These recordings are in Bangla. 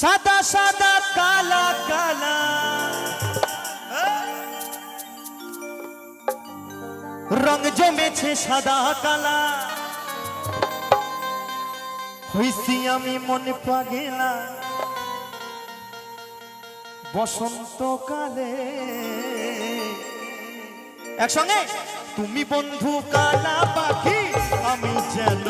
সাদা সাদা, কালা কালা। রং জমেছে সাদা, কালা। হইছি আমি মনে পাগেলা। বসন্তকালে। একসঙ্গে? তুমি বন্ধু কালা পাখি, আমি যেন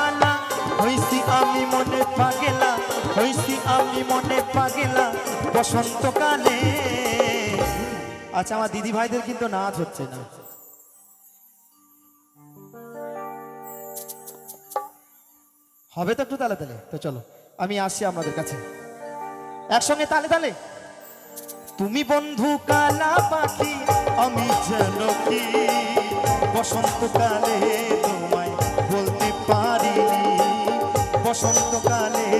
আমি মনে পাগেলা, হইছি আমি মনে পাগেলা বসন্তকালে আচ্ছা আমার দিদি ভাইদের কিন্তু নাচ হচ্ছে না। হবে তো একটু তালে তালে, তো চলো, আমি আসছি আপনাদের কাছে। একসঙ্গে তালে তালে। তুমি বন্ধু কালা পাখি, আমি যেন কি? বসন্তকালে পারিনি বসন্তকালে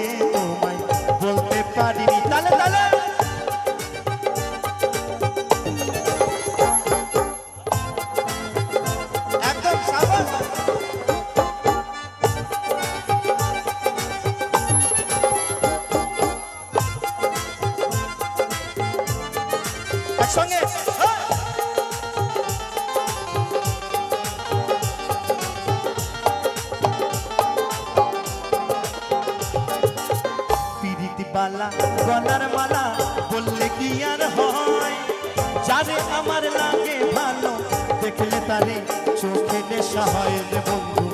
তারে চোখে নেশা হয় রে বন্ধু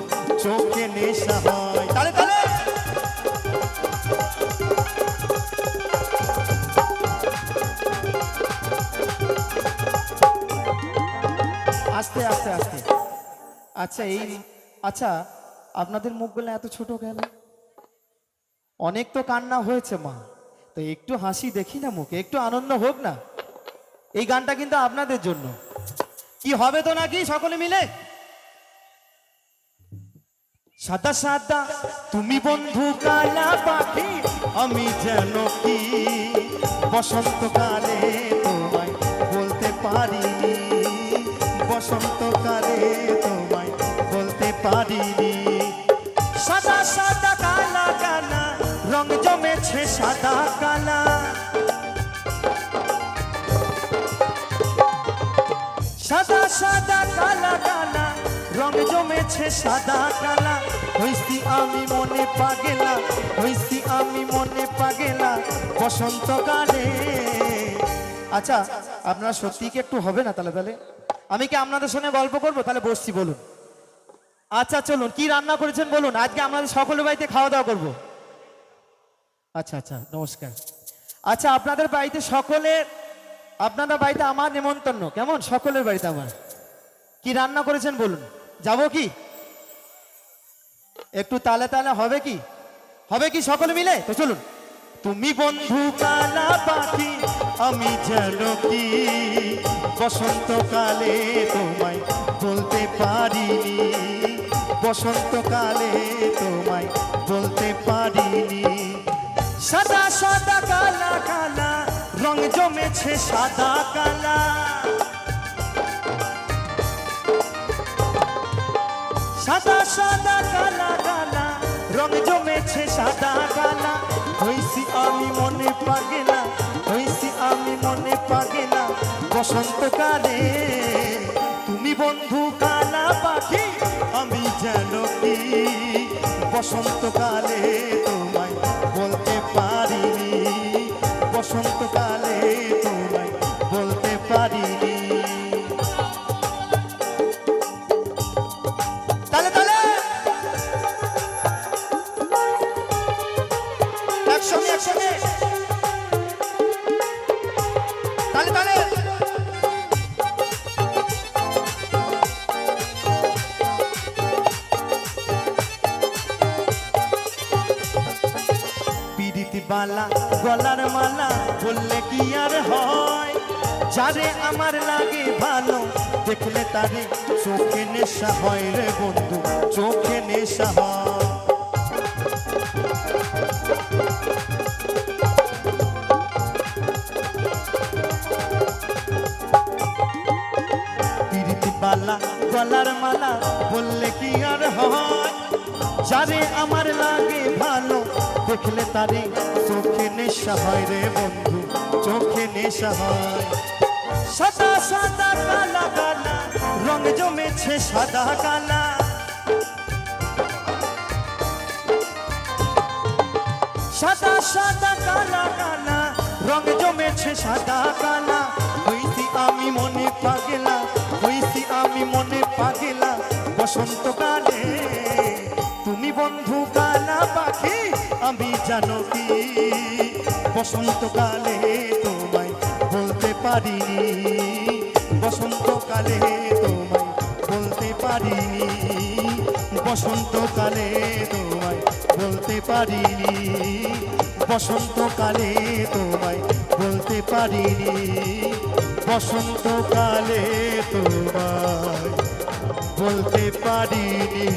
চোখে নেশা হয়। তালে তালে। আস্তে আস্তে আস্তে। আচ্ছা এই আচ্ছা আপনাদের মুখগুলো এত ছোট কেন? অনেক তো কান্না হয়েছে মা। তো একটু হাসি দেখি না মুখে একটু আনন্দ হোক না। এই গানটা কিন্তু আপনাদের জন্য। কি হবে তো নাকি সকলে মিলে? সাদা সাদা, তুমি বন্ধু কালা পাখি, আমি যেন কি? বসন্তকালে তোমায় বলতে পারি, বসন্তকালে সাদা সাদা কালা কালা, রং জমেছে সাদা কালা। হইছি আমি মনে পাগেলা, হইছি আমি মনে পাগেলা বসন্তকালে। আচ্ছা আপনারা সত্যি কি একটু হবে না তাহলে তাহলে? আমি কি আপনাদের সঙ্গে গল্প করব? তাহলে বসছি, বলুন। আচ্ছা চলুন, কি রান্না করেছেন বলুন? আজকে আমাদের সকলের বাড়িতে খাওয়া দাওয়া করব। আচ্ছা আচ্ছা নমস্কার। আচ্ছা আপনাদের বাড়িতে সকলের আপনাদের বাড়িতে আমার নেমন্তন্ন। কেমন? সকলের বাড়িতে আমার। কি রান্না করেছেন বলুন? যাব কি? একটু তালে তালে হবে কি? হবে কি সকলে মিলে? তো চলুন। তুমি বন্ধু কালা পাখি, আমি যেন কি? বসন্তকালে তোমায় বলতে পারিনি। বসন্তকালে তোমায় জমেছে সাদা কালা। সাদা সাদা কালা কালা, রং জমেছে সাদা কালা। হইছি আমি মনে পাগেলা, হইছি আমি মনে পাগে পাগেলা। বসন্তকালে তুমি বন্ধু কালা পাখি, আমি যেন কি? বসন্তকালে তালে বালা গলার মালা বললে কি আর হয়? যারে আমার লাগে ভালো, দেখলে তারে চোখে নেশা হয় রে বন্ধু, চোখে নেশা হয়। পিরিতি গলার মালা বললে কি আর হয়? যারে আমার লাগে ভালো, দেখলে তারে চোখে নেশা হয় রে বন্ধু, চোখে নেশা হয়। সাদা সাদা কালা কালা, রং জমেছে সাদা কালা। সাদা সাদা কালা কালা, রং জমেছে সাদা কালা। হইছি আমি মনে পাগেলা হইছি আমি মনে পাগেলা। বসন্তকালে তুমি বন্ধু কালা পাখি, আমি জানো কি? বসন্তকালে তোমায় বলতে পারিনি। বসন্তকালে তোমায় বলতে পারিনি। বসন্তকালে তোমায় বলতে পারিনি। বসন্তকালে তোমায় বলতে পারিনি। বসন্তকালে তোমায় বলতে পারিনি।